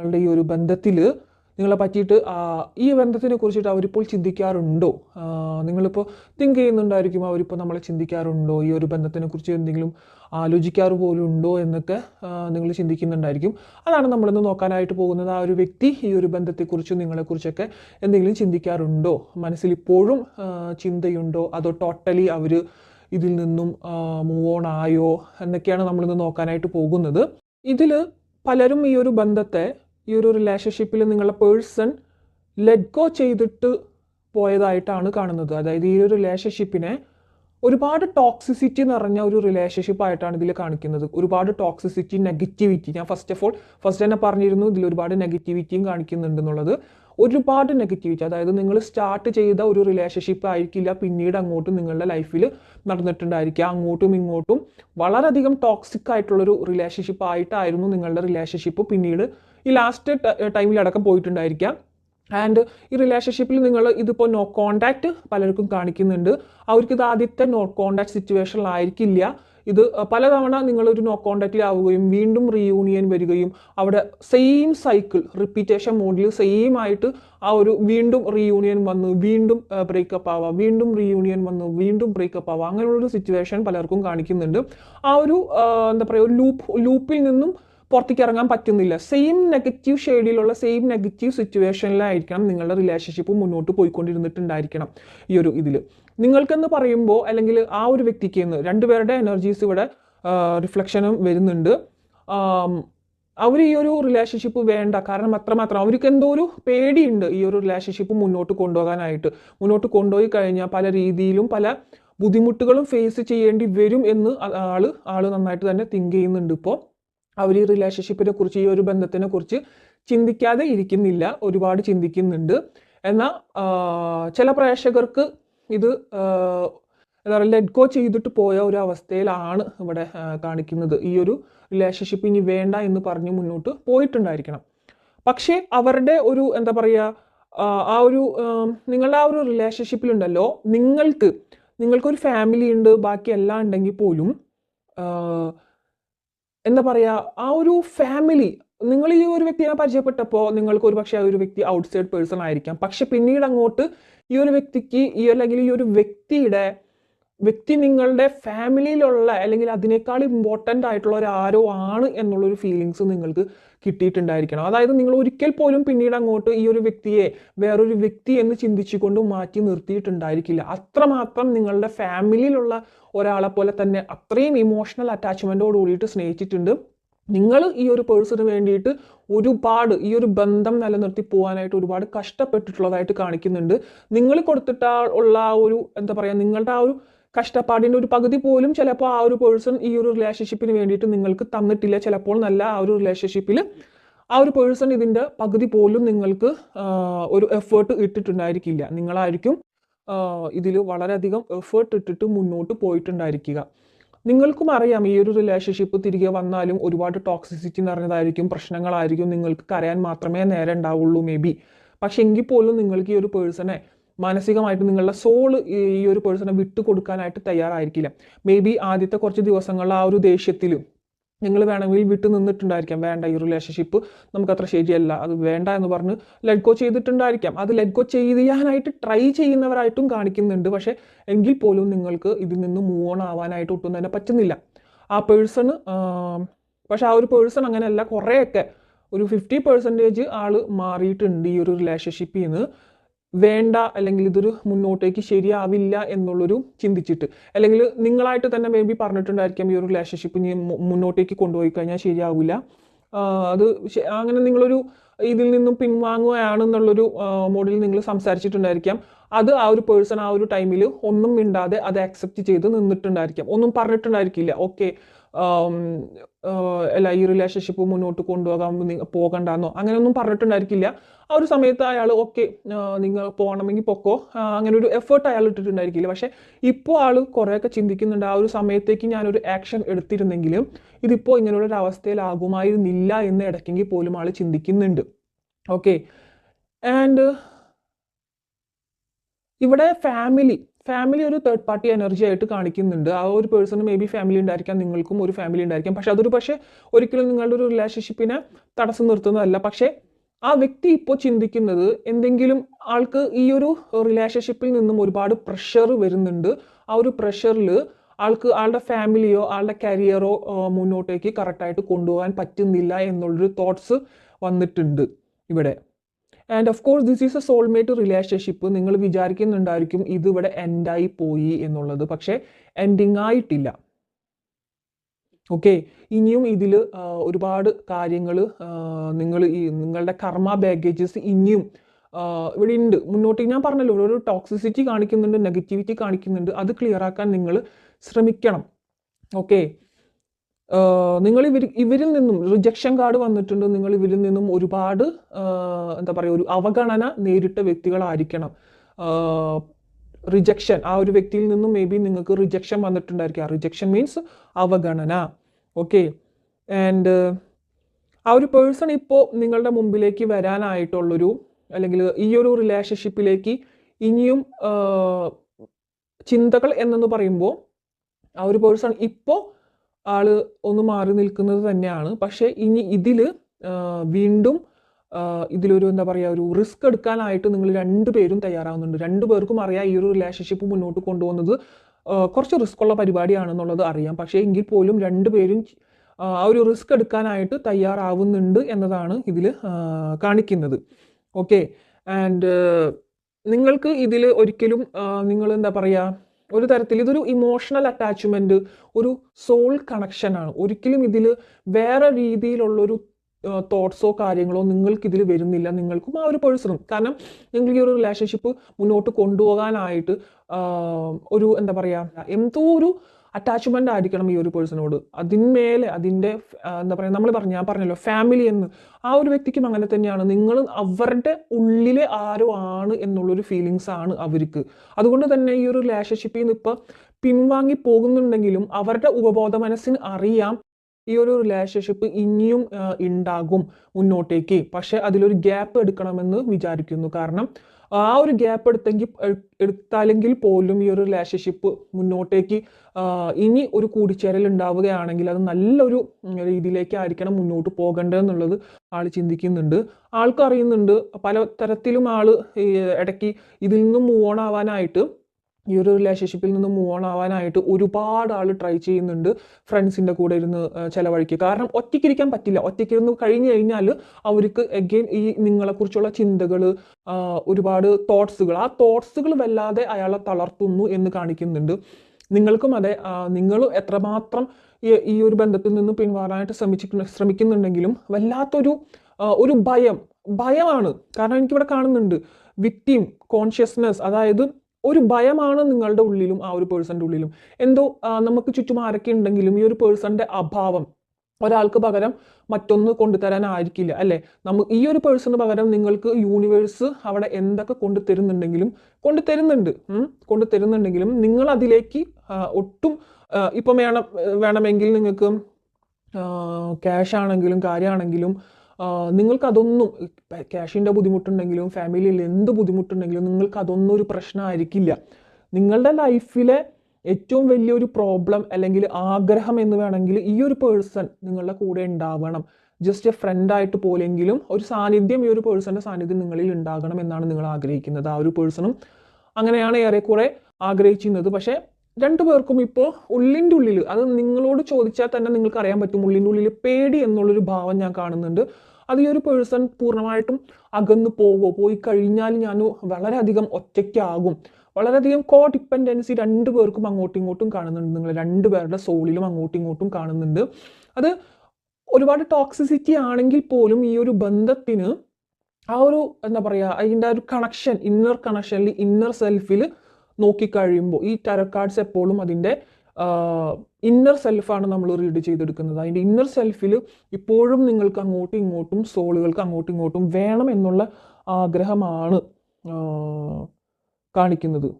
നിങ്ങളുടെ ഈ ഒരു ബന്ധത്തിൽ നിങ്ങളെ പറ്റിയിട്ട് ഈ ബന്ധത്തിനെ കുറിച്ചിട്ട് അവരിപ്പോൾ ചിന്തിക്കാറുണ്ടോ? നിങ്ങളിപ്പോൾ തിങ്ക് ചെയ്യുന്നുണ്ടായിരിക്കും അവരിപ്പോൾ നമ്മളെ ചിന്തിക്കാറുണ്ടോ? ഈ ഒരു ബന്ധത്തിനെ കുറിച്ച് എന്തെങ്കിലും ആലോചിക്കാറ് പോലും ഉണ്ടോ എന്നൊക്കെ നിങ്ങൾ ചിന്തിക്കുന്നുണ്ടായിരിക്കും. അതാണ് നമ്മളിന്ന് നോക്കാനായിട്ട് പോകുന്നത്. ആ ഒരു വ്യക്തി ഈ ഒരു ബന്ധത്തെക്കുറിച്ചും നിങ്ങളെക്കുറിച്ചൊക്കെ എന്തെങ്കിലും ചിന്തിക്കാറുണ്ടോ? മനസ്സിൽ ഇപ്പോഴും ചിന്തയുണ്ടോ? അതോ ടോട്ടലി അവർ ഇതിൽ നിന്നും മൂവ് ഓൺ ആയോ എന്നൊക്കെയാണ് നമ്മളിന്ന് നോക്കാനായിട്ട് പോകുന്നത്. ഇതിൽ പലരും ഈ ഒരു ബന്ധത്തെ ഈ ഒരു റിലേഷൻഷിപ്പിൽ നിങ്ങളുടെ പേഴ്സൺ ലെറ്റ് ഗോ ചെയ്തിട്ട് പോയതായിട്ടാണ് കാണുന്നത്. അതായത് ഈ ഒരു റിലേഷൻഷിപ്പിനെ ഒരുപാട് ടോക്സിസിറ്റി നിറഞ്ഞ ഒരു റിലേഷൻഷിപ്പ് ആയിട്ടാണ് ഇതിൽ കാണിക്കുന്നത്. ഒരുപാട് ടോക്സിസിറ്റി നെഗറ്റിവിറ്റി ഞാൻ ഫസ്റ്റ് ഓഫ് ഓൾ ഫസ്റ്റ് തന്നെ പറഞ്ഞിരുന്നു ഇതിൽ ഒരുപാട് നെഗറ്റിവിറ്റിയും കാണിക്കുന്നുണ്ടെന്നുള്ളത് ഒരുപാട് നെഗറ്റിവിറ്റി അതായത് നിങ്ങൾ സ്റ്റാർട്ട് ചെയ്ത ഒരു റിലേഷൻഷിപ്പ് ആയിരിക്കില്ല പിന്നീട് അങ്ങോട്ടും നിങ്ങളുടെ ലൈഫിൽ നടന്നിട്ടുണ്ടായിരിക്കുക. അങ്ങോട്ടും ഇങ്ങോട്ടും വളരെയധികം ടോക്സിക് ആയിട്ടുള്ളൊരു റിലേഷൻഷിപ്പ് ആയിട്ടായിരുന്നു നിങ്ങളുടെ റിലേഷൻഷിപ്പ് പിന്നീട് ഈ ലാസ്റ്റ് ടൈമിൽ അടക്കം പോയിട്ടുണ്ടായിരിക്കാം. ആൻഡ് ഈ റിലേഷൻഷിപ്പിൽ നിങ്ങൾ ഇതിപ്പോൾ നോ കോണ്ടാക്റ്റ് പലർക്കും കാണിക്കുന്നുണ്ട്. അവർക്ക് ഇത് ആദ്യത്തെ നോ കോണ്ടാക്ട് സിറ്റുവേഷനിലായിരിക്കില്ല ഇത് പലതവണ നിങ്ങളൊരു നോ കോണ്ടാക്റ്റിലാവുകയും വീണ്ടും റീയൂണിയൻ വരികയും അവിടെ സെയിം സൈക്കിൾ റിപ്പീറ്റേഷൻ മോഡിൽ സെയിം ആയിട്ട് ആ ഒരു വീണ്ടും റീയൂണിയൻ വന്ന് വീണ്ടും ബ്രേക്കപ്പ് ആവാം വീണ്ടും റീയൂണിയൻ വന്ന് വീണ്ടും ബ്രേക്കപ്പ് ആവാം. അങ്ങനെയുള്ളൊരു സിറ്റുവേഷൻ പലർക്കും കാണിക്കുന്നുണ്ട്. ആ ഒരു എന്താ പറയുക ഒരു ലൂപ്പ് ലൂപ്പിൽ നിന്നും പുറത്തേക്ക് ഇറങ്ങാൻ പറ്റുന്നില്ല. സെയിം നെഗറ്റീവ് ഷെയ്ഡിലുള്ള സെയിം നെഗറ്റീവ് സിറ്റുവേഷനിലായിരിക്കണം നിങ്ങളുടെ റിലേഷൻഷിപ്പ് മുന്നോട്ട് പോയിക്കൊണ്ടിരുന്നിട്ടുണ്ടായിരിക്കണം ഈ ഒരു ഇതിൽ നിങ്ങൾക്കെന്ന് പറയുമ്പോൾ അല്ലെങ്കിൽ ആ ഒരു വ്യക്തിക്ക് എന്ന് രണ്ടുപേരുടെ എനർജീസ് ഇവിടെ റിഫ്ലക്ഷനും വരുന്നുണ്ട്. അവർ ഈ ഒരു റിലേഷൻഷിപ്പ് വേണ്ട. കാരണം അത്രമാത്രം അവർക്ക് എന്തോ ഒരു പേടിയുണ്ട് ഈ ഒരു റിലേഷൻഷിപ്പ് മുന്നോട്ട് കൊണ്ടുപോകാനായിട്ട്. മുന്നോട്ട് കൊണ്ടുപോയി കഴിഞ്ഞാൽ പല രീതിയിലും പല ബുദ്ധിമുട്ടുകളും ഫേസ് ചെയ്യേണ്ടി വരും എന്ന് ആൾ ആൾ നന്നായിട്ട് തന്നെ തിങ്ക് ചെയ്യുന്നുണ്ട് ഇപ്പോൾ അവർ ഈ റിലേഷൻഷിപ്പിനെ കുറിച്ച് ഈ ഒരു ബന്ധത്തിനെ കുറിച്ച് ചിന്തിക്കാതെ ഇരിക്കുന്നില്ല. ഒരുപാട് ചിന്തിക്കുന്നുണ്ട്. എന്നാൽ ചില പ്രേക്ഷകർക്ക് ഇത് എന്താ പറയുക ലെറ്റ് ഗോ ചെയ്തിട്ട് പോയ ഒരു അവസ്ഥയിലാണ് ഇവിടെ കാണിക്കുന്നത്. ഈ ഒരു റിലേഷൻഷിപ്പ് ഇനി വേണ്ട എന്ന് പറഞ്ഞ് മുന്നോട്ട് പോയിട്ടുണ്ടായിരിക്കണം. പക്ഷേ അവരുടെ ഒരു എന്താ പറയുക ആ, ഒരു നിങ്ങളുടെ ആ ഒരു റിലേഷൻഷിപ്പിലുണ്ടല്ലോ നിങ്ങൾക്ക് നിങ്ങൾക്കൊരു ഫാമിലി ഉണ്ട് ബാക്കി എല്ലാം ഉണ്ടെങ്കിൽ പോലും എന്താ പറയുക ആ ഒരു ഫാമിലി നിങ്ങൾ ഈ ഒരു വ്യക്തിയെ പരിചയപ്പെട്ടപ്പോൾ നിങ്ങൾക്ക് ഒരു പക്ഷേ ആ ഒരു വ്യക്തി ഔട്ട്സൈഡ് പേഴ്സൺ ആയിരിക്കാം. പക്ഷെ പിന്നീട് അങ്ങോട്ട് ഈ ഒരു വ്യക്തിക്ക് ഈ അല്ലെങ്കിൽ ഈ ഒരു വ്യക്തിയുടെ വ്യക്തി നിങ്ങളുടെ ഫാമിലിയിലുള്ള അല്ലെങ്കിൽ അതിനേക്കാൾ ഇമ്പോർട്ടന്റ് ആയിട്ടുള്ള ഒരാരോ ആണ് എന്നുള്ളൊരു ഫീലിങ്സ് നിങ്ങൾക്ക് കിട്ടിയിട്ടുണ്ടായിരിക്കണം. അതായത് നിങ്ങൾ ഒരിക്കൽ പോലും പിന്നീട് അങ്ങോട്ട് ഈ ഒരു വ്യക്തിയെ വേറൊരു വ്യക്തി എന്ന് ചിന്തിച്ചുകൊണ്ട് മാറ്റി നിർത്തിയിട്ടുണ്ടായിരിക്കില്ല. അത്രമാത്രം നിങ്ങളുടെ ഫാമിലിയിലുള്ള ഒരാളെ പോലെ തന്നെ അത്രയും ഇമോഷണൽ അറ്റാച്ച്മെന്റോട് കൂടിയിട്ട് സ്നേഹിച്ചിട്ടുണ്ട്. നിങ്ങൾ ഈ ഒരു പേഴ്സണിന് വേണ്ടിയിട്ട് ഒരുപാട് ഈ ഒരു ബന്ധം നിലനിർത്തി പോകാനായിട്ട് ഒരുപാട് കഷ്ടപ്പെട്ടിട്ടുള്ളതായിട്ട് കാണിക്കുന്നുണ്ട്. നിങ്ങൾ കൊടുത്തിട്ട ഉള്ള ആ ഒരു എന്താ പറയുക നിങ്ങളുടെ ആ ഒരു കഷ്ടപ്പാടിന്റെ ഒരു പകുതി പോലും ചിലപ്പോൾ ആ ഒരു പേഴ്സൺ ഈ ഒരു റിലേഷൻഷിപ്പിന് വേണ്ടിയിട്ട് നിങ്ങൾക്ക് തന്നിട്ടില്ല. ചിലപ്പോൾ നല്ല ആ ഒരു റിലേഷൻഷിപ്പിൽ ആ ഒരു പേഴ്സൺ ഇതിന്റെ പകുതി പോലും നിങ്ങൾക്ക് ഒരു എഫേർട്ട് ഇട്ടിട്ടുണ്ടായിരിക്കില്ല. നിങ്ങളായിരിക്കും ഇതിൽ വളരെയധികം എഫേർട്ട് ഇട്ടിട്ട് മുന്നോട്ട് പോയിട്ടുണ്ടായിരിക്കുക. നിങ്ങൾക്കും അറിയാം ഈ ഒരു റിലേഷൻഷിപ്പ് തിരികെ വന്നാലും ഒരുപാട് ടോക്സിസിറ്റി നിറഞ്ഞതായിരിക്കും പ്രശ്നങ്ങളായിരിക്കും. നിങ്ങൾക്ക് കരയാൻ മാത്രമേ നേരം ഉണ്ടാവുള്ളൂ മേ ബി പക്ഷെ എങ്കിൽ പോലും നിങ്ങൾക്ക് ഈ ഒരു പേഴ്സണെ മാനസികമായിട്ട് നിങ്ങളുടെ സോൾ ഈ ഒരു പേഴ്സണെ വിട്ടു കൊടുക്കാനായിട്ട് തയ്യാറായിരിക്കില്ല. മേ ബി ആദ്യത്തെ കുറച്ച് ദിവസങ്ങളിൽ ആ ഒരു ദേഷ്യത്തിലും നിങ്ങൾ വേണമെങ്കിൽ വിട്ടു നിന്നിട്ടുണ്ടായിരിക്കാം. വേണ്ട ഈ റിലേഷൻഷിപ്പ് നമുക്കത്ര ശരിയല്ല അത് വേണ്ട എന്ന് പറഞ്ഞ് ലെറ്റ് ഗോ ചെയ്തിട്ടുണ്ടായിരിക്കാം. അത് ലെറ്റ് ഗോ ചെയ്യാനായിട്ട് ട്രൈ ചെയ്യുന്നവരായിട്ടും കാണിക്കുന്നുണ്ട്. പക്ഷേ എങ്കിൽ പോലും നിങ്ങൾക്ക് ഇതിൽ നിന്ന് മൂവ് ഓൺ ആവാനായിട്ട് ഒട്ടും തന്നെ പറ്റുന്നില്ല. ആ പേഴ്സണ് പക്ഷെ ആ ഒരു പേഴ്സൺ അങ്ങനെയല്ല. കുറേയൊക്കെ. ഒരു ഫിഫ്റ്റി പെർസെന്റേജ് ആൾ മാറിയിട്ടുണ്ട് ഈ ഒരു റിലേഷൻഷിപ്പിൽ നിന്ന് വേണ്ട അല്ലെങ്കിൽ ഇതൊരു മുന്നോട്ടേക്ക് ശരിയാവില്ല എന്നുള്ളൊരു ചിന്തിച്ചിട്ട്. അല്ലെങ്കിൽ നിങ്ങളായിട്ട് തന്നെ മേ ബി പറഞ്ഞിട്ടുണ്ടായിരിക്കാം ഈ ഒരു റിലേഷൻഷിപ്പ് ഇനി മുന്നോട്ടേക്ക് കൊണ്ടുപോയി കഴിഞ്ഞാൽ ശരിയാവില്ല. അത് അങ്ങനെ നിങ്ങളൊരു ഇതിൽ നിന്നും പിൻവാങ്ങുകയാണെന്നുള്ളൊരു മോഡിൽ നിങ്ങൾ സംസാരിച്ചിട്ടുണ്ടായിരിക്കാം. അത് ആ ഒരു പേഴ്സൺ ആ ഒരു ടൈമിൽ ഒന്നും മിണ്ടാതെ അത് അക്സെപ്റ്റ് ചെയ്ത് നിന്നിട്ടുണ്ടായിരിക്കാം. ഒന്നും പറഞ്ഞിട്ടുണ്ടായിരിക്കില്ല. ഓക്കെ അല്ല ഈ റിലേഷൻഷിപ്പ് മുന്നോട്ട് കൊണ്ടുപോകാൻ പോകണ്ടെന്നോ? അങ്ങനെയൊന്നും പറഞ്ഞിട്ടുണ്ടായിരിക്കില്ല. ആ ഒരു സമയത്ത് അയാൾ ഓക്കെ നിങ്ങൾ പോകണമെങ്കിൽ പൊക്കോ. അങ്ങനെ ഒരു എഫേർട്ട് അയാൾ ഇട്ടിട്ടുണ്ടായിരിക്കില്ല. പക്ഷേ ഇപ്പോൾ ആൾ കുറേയൊക്കെ ചിന്തിക്കുന്നുണ്ട്. ആ ഒരു സമയത്തേക്ക് ഞാനൊരു ആക്ഷൻ എടുത്തിരുന്നെങ്കിലും ഇതിപ്പോൾ ഇങ്ങനെയുള്ള ഒരു അവസ്ഥയിലാകുമായിരുന്നില്ല എന്ന് ഇടയ്ക്കെങ്കിൽ പോലും ആൾ ചിന്തിക്കുന്നുണ്ട്. ഓക്കെ. ആൻഡ് ഇവിടെ ഫാമിലി ഫാമിലി ഒരു തേർഡ് പാർട്ടി എനർജി ആയിട്ട് കാണിക്കുന്നുണ്ട്. ആ ഒരു പേഴ്സണ് മേ ബി ഫാമിലി ഉണ്ടായിരിക്കാം നിങ്ങൾക്കും ഒരു ഫാമിലി ഉണ്ടായിരിക്കാം. പക്ഷെ അതൊരു പക്ഷേ ഒരിക്കലും നിങ്ങളുടെ ഒരു റിലേഷൻഷിപ്പിനെ തടസ്സം നിർത്തുന്നതല്ല. പക്ഷേ ആ വ്യക്തി ഇപ്പോൾ ചിന്തിക്കുന്നത് എന്തെങ്കിലും ആൾക്ക് ഈ ഒരു റിലേഷൻഷിപ്പിൽ നിന്നും ഒരുപാട് പ്രഷർ വരുന്നുണ്ട്. ആ ഒരു പ്രഷറിൽ ആൾക്ക് ആളുടെ ഫാമിലിയോ ആളുടെ കരിയറോ മുന്നോട്ടേക്ക് കറക്റ്റായിട്ട് കൊണ്ടുപോകാൻ പറ്റുന്നില്ല എന്നുള്ളൊരു തോട്ട്സ് വന്നിട്ടുണ്ട് ഇവിടെ. And of course this is a soulmate relationship നിങ്ങൾ വിചാരിക്കുന്നുണ്ടായിരിക്കും ഇത് ഇവിടെ എൻഡായി പോയി എന്നുള്ളത്. പക്ഷേ എൻഡിങ് ആയിട്ടില്ല. ഓക്കെ ഇനിയും ഇതിൽ ഒരുപാട് കാര്യങ്ങൾ നിങ്ങൾ ഈ നിങ്ങളുടെ കർമ്മ ബാഗേജസ് ഇനിയും ഇവിടെ ഉണ്ട്. മുന്നോട്ട് ഞാൻ പറഞ്ഞല്ലോ ഒരു ടോക്സിസിറ്റി കാണിക്കുന്നുണ്ട് നെഗറ്റിവിറ്റി കാണിക്കുന്നുണ്ട്. അത് ക്ലിയർ ആക്കാൻ നിങ്ങൾ ശ്രമിക്കണം. ഓക്കെ നിങ്ങൾ ഇവർ ഇവരിൽ നിന്നും റിജക്ഷൻ കാർഡ് വന്നിട്ടുണ്ട്. നിങ്ങൾ ഇവരിൽ നിന്നും ഒരുപാട് എന്താ പറയുക ഒരു അവഗണന നേരിട്ട വ്യക്തികളായിരിക്കണം. റിജക്ഷൻ ആ ഒരു വ്യക്തിയിൽ നിന്നും മേ ബി നിങ്ങൾക്ക് റിജക്ഷൻ വന്നിട്ടുണ്ടായിരിക്കാം. റിജക്ഷൻ മീൻസ് അവഗണന. ഓക്കെ ആൻഡ് ആ ഒരു പേഴ്സൺ ഇപ്പോൾ നിങ്ങളുടെ മുമ്പിലേക്ക് വരാനായിട്ടുള്ളൊരു അല്ലെങ്കിൽ ഈ ഒരു റിലേഷൻഷിപ്പിലേക്ക് ഇനിയും ചിന്തകൾ എന്നെന്ന് പറയുമ്പോൾ ആ ഒരു പേഴ്സൺ ഇപ്പോൾ ആൾ ഒന്ന് മാറി നിൽക്കുന്നത് തന്നെയാണ്. പക്ഷേ ഇനി ഇതിൽ വീണ്ടും ഇതിലൊരു എന്താ പറയുക ഒരു റിസ്ക് എടുക്കാനായിട്ട് നിങ്ങൾ രണ്ടു പേരും തയ്യാറാവുന്നുണ്ട്. രണ്ടു പേർക്കും അറിയാം ഈ ഒരു റിലേഷൻഷിപ്പ് മുന്നോട്ട് കൊണ്ടുപോകുന്നത് കുറച്ച് റിസ്ക് ഉള്ള പരിപാടിയാണെന്നുള്ളത് അറിയാം. പക്ഷേ എങ്കിൽ പോലും രണ്ടുപേരും ആ ആ ഒരു റിസ്ക് എടുക്കാനായിട്ട് തയ്യാറാവുന്നുണ്ട് എന്നതാണ് ഇതിൽ കാണിക്കുന്നത്. ഓക്കെ. ആൻഡ് നിങ്ങൾക്ക് ഇതിൽ ഒരിക്കലും നിങ്ങൾ എന്താ പറയുക ഒരു തരത്തിൽ ഇതൊരു ഇമോഷണൽ അറ്റാച്ച്മെന്റ് ഒരു സോൾ കണക്ഷനാണ് ഒരിക്കലും ഇതിൽ വേറെ രീതിയിലുള്ളൊരു തോട്ട്സോ കാര്യങ്ങളോ നിങ്ങൾക്ക് ഇതിൽ വരുന്നില്ല. നിങ്ങൾക്കും ആ ഒരു പേഴ്സണും കാരണം നിങ്ങൾ ഈ ഒരു റിലേഷൻഷിപ്പ് മുന്നോട്ട് കൊണ്ടുപോകാനായിട്ട് ഒരു എന്താ പറയുക എന്തോ ഒരു അറ്റാച്ച്മെന്റ് ആയിരിക്കണം ഈ ഒരു പേഴ്സണോട്. അതിന്മേലെ അതിന്റെ എന്താ പറയുക നമ്മൾ പറഞ്ഞു ഞാൻ പറഞ്ഞല്ലോ ഫാമിലി എന്ന്. ആ ഒരു വ്യക്തിക്കും അങ്ങനെ തന്നെയാണ്. നിങ്ങൾ അവരുടെ ഉള്ളിലെ ആരോ ആണ് എന്നുള്ളൊരു ഫീലിങ്സ് ആണ് അവർക്ക്. അതുകൊണ്ട് തന്നെ ഈ ഒരു റിലേഷൻഷിപ്പിൽ നിന്ന് ഇപ്പോൾ പിൻവാങ്ങി പോകുന്നുണ്ടെങ്കിലും അവരുടെ ഉപബോധ മനസ്സിന് അറിയാം ഈ ഒരു റിലേഷൻഷിപ്പ് ഇനിയും ഉണ്ടാകും മുന്നോട്ടേക്ക്. പക്ഷെ അതിലൊരു ഗ്യാപ്പ് എടുക്കണമെന്ന് വിചാരിക്കുന്നു. കാരണം ആ ഒരു ഗ്യാപ്പ് എടുത്തെങ്കിൽ എടുത്താലെങ്കിൽ പോലും ഈ ഒരു റിലേഷൻഷിപ്പ് മുന്നോട്ടേക്ക് ഇനി ഒരു കൂടിച്ചേരൽ ഉണ്ടാവുകയാണെങ്കിൽ അത് നല്ലൊരു രീതിയിലേക്കായിരിക്കണം മുന്നോട്ട് പോകേണ്ടതെന്നുള്ളത് ആൾ ചിന്തിക്കുന്നുണ്ട്. ആൾക്കറിയുന്നുണ്ട് പല തരത്തിലും ആൾ ഇടയ്ക്ക് ഇതിൽ നിന്നും മൂവ് ഓൺ ആവാനായിട്ട് ഈ ഒരു റിലേഷൻഷിപ്പിൽ നിന്ന് മൂവ് ഓൺ ആവാനായിട്ട് ഒരുപാട് ആൾ ട്രൈ ചെയ്യുന്നുണ്ട് ഫ്രണ്ട്സിന്റെ കൂടെ ഇരുന്ന് ചിലവഴിക്കുക. കാരണം ഒറ്റയ്ക്കിരിക്കാൻ പറ്റില്ല. ഒറ്റയ്ക്കിരുന്ന് കഴിഞ്ഞു കഴിഞ്ഞാൽ അവർക്ക് എഗെയിൻ ഈ നിങ്ങളെക്കുറിച്ചുള്ള ചിന്തകൾ ഒരുപാട് തോട്ട്സുകൾ ആ തോട്ട്സുകൾ വല്ലാതെ അയാളെ തളർത്തുന്നു എന്ന് കാണിക്കുന്നുണ്ട്. നിങ്ങൾക്കും അതെ നിങ്ങൾ എത്രമാത്രം ഈ ഒരു ബന്ധത്തിൽ നിന്ന് പിന്മാറാനായിട്ട് ശ്രമിച്ചിട്ട് ശ്രമിക്കുന്നുണ്ടെങ്കിലും വല്ലാത്തൊരു ഒരു ഭയം ഭയമാണ്. കാരണം എനിക്കിവിടെ കാണുന്നുണ്ട്. വിക്ടിം കോൺഷ്യസ്നെസ് അതായത് ഒരു ഭയമാണ് നിങ്ങളുടെ ഉള്ളിലും ആ ഒരു പേഴ്സന്റെ ഉള്ളിലും. എന്തോ നമുക്ക് ചുറ്റും ആരൊക്കെ ഉണ്ടെങ്കിലും ഈ ഒരു പേഴ്സന്റെ അഭാവം ഒരാൾക്ക് പകരം മറ്റൊന്ന് കൊണ്ടുതരാനായിരിക്കില്ല അല്ലേ? നമ്മ ഈ ഒരു പേഴ്സണ് പകരം നിങ്ങൾക്ക് യൂണിവേഴ്സ് അവിടെ എന്തൊക്കെ കൊണ്ടുതരുന്നുണ്ടെങ്കിലും കൊണ്ടുതരുന്നുണ്ട് കൊണ്ടു കൊണ്ടുതരുന്നുണ്ടെങ്കിലും നിങ്ങൾ അതിലേക്ക് ഒട്ടും ഇപ്പം വേണം വേണമെങ്കിൽ നിങ്ങൾക്ക് ക്യാഷ് ആണെങ്കിലും കാര്യമാണെങ്കിലും നിങ്ങൾക്ക് അതൊന്നും ക്യാഷിന്റെ ബുദ്ധിമുട്ടുണ്ടെങ്കിലും ഫാമിലിയിൽ എന്ത് ബുദ്ധിമുട്ടുണ്ടെങ്കിലും നിങ്ങൾക്ക് അതൊന്നും ഒരു പ്രശ്നമായിരിക്കില്ല. നിങ്ങളുടെ ലൈഫിലെ ഏറ്റവും വലിയൊരു പ്രോബ്ലം അല്ലെങ്കിൽ ആഗ്രഹം എന്ന് വേണമെങ്കിൽ ഈ ഒരു പേഴ്സൺ നിങ്ങളുടെ കൂടെ ഉണ്ടാവണം. ജസ്റ്റ് എ ഫ്രണ്ടായിട്ട് പോലെങ്കിലും ഒരു സാന്നിധ്യം ഈ ഒരു പേഴ്സന്റെ സാന്നിധ്യം നിങ്ങളിൽ ഉണ്ടാകണം എന്നാണ് നിങ്ങൾ ആഗ്രഹിക്കുന്നത്. ആ ഒരു പേഴ്സണും അങ്ങനെയാണ് ഏറെക്കുറെ ആഗ്രഹിച്ചിരുന്നത്. പക്ഷേ രണ്ടു പേർക്കും ഇപ്പോൾ ഉള്ളിന്റെ ഉള്ളിൽ അത് നിങ്ങളോട് ചോദിച്ചാൽ തന്നെ നിങ്ങൾക്ക് അറിയാൻ പറ്റും ഉള്ളിന്റെ ഉള്ളിൽ പേടി എന്നുള്ളൊരു ഭാവം ഞാൻ കാണുന്നുണ്ട്. അത് ഈ ഒരു പേഴ്സൺ പൂർണമായിട്ടും അകന്നു പോകുമോ പോയി കഴിഞ്ഞാൽ ഞാൻ വളരെയധികം ഒറ്റയ്ക്കാകും. വളരെയധികം കോ ഡിപ്പെൻഡൻസി രണ്ട് പേർക്കും അങ്ങോട്ടും ഇങ്ങോട്ടും കാണുന്നുണ്ട്. നിങ്ങൾ രണ്ടു പേരുടെ സോളിലും അങ്ങോട്ടും ഇങ്ങോട്ടും കാണുന്നുണ്ട്. അത് ഒരുപാട് ടോക്സിസിറ്റി ആണെങ്കിൽ പോലും ഈ ഒരു ബന്ധത്തിന് ആ ഒരു എന്താ പറയുക അതിന്റെ ഒരു കണക്ഷൻ ഇന്നർ കണക്ഷനിൽ ഇന്നർ സെൽഫിൽ നോക്കിക്കഴിയുമ്പോൾ ഈ ടെറക്കാർഡ്സ് കാർഡ്സ് എപ്പോഴും അതിന്റെ ഇന്നർ സെൽഫാണ് നമ്മൾ റീഡ് ചെയ്തെടുക്കുന്നത്. അതിന്റെ ഇന്നർ സെൽഫിൽ ഇപ്പോഴും നിങ്ങൾക്ക് അങ്ങോട്ടും ഇങ്ങോട്ടും സോളുകൾക്ക് അങ്ങോട്ടും ഇങ്ങോട്ടും വേണം എന്നുള്ള ആഗ്രഹമാണ് കാണിക്കുന്നത്.